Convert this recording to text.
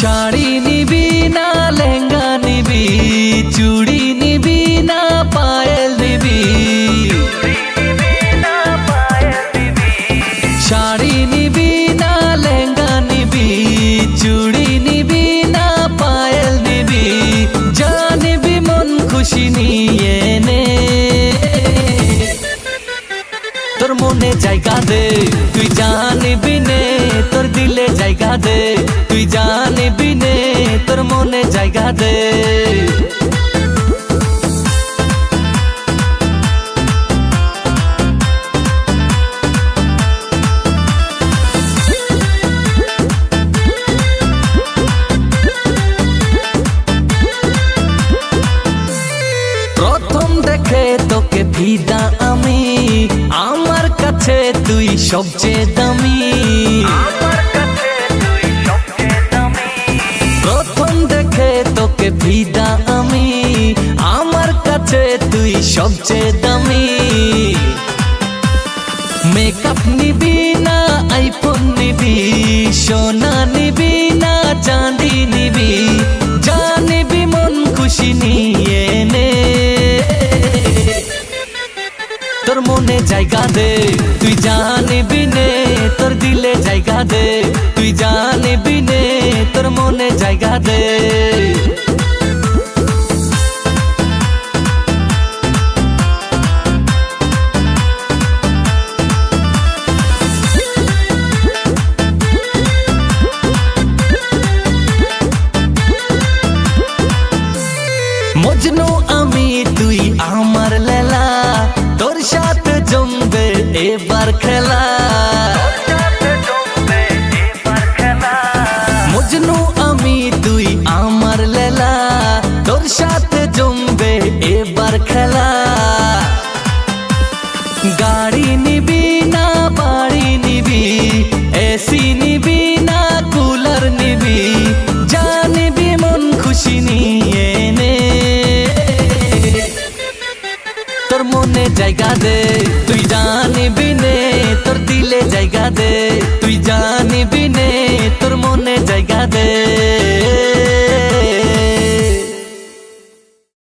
শাড়ি নিবি না লেঙ্গা নিবি, চুড়ি নিবি না পায়েল নিবি? শাড়ি নিবি না লেঙ্গা নিবি, চুড়ি নিবি না পায়েল নিবি? যা নিবি মন খুশি নিয়ে নে। তোর মনে জায়গা দে, তুই জানিবি নে, তোর দিলে জায়গা দে, তুই জান তোর মনে জায়গা দে। প্রথম দেখে তোকে ফিদা আমি আমার কাছে তুই সবচেয়ে দামি। ফিদা আমি, আমার কাছে তুই সবচেয়ে দামি। মেকআপ নিবি না আইফোন নিবি, সোনা নিবি না, চাঁদি নিবি জানিবি মন খুশি নিয়ে নে। তোর মনে জায়গা দে, তুই জানিবি নে, তোর দিলে জায়গা দে, তুই জানিবি নে, তোর মনে জায়গা দে। সাথে জমবে এবার খেলা। গাড়ি নিবি না, বাড়ি নিবি এসি নিবি না, কুলার নিবি জানিবি মন খুশি নিয়ে নে। তোর মনে জায়গা দে।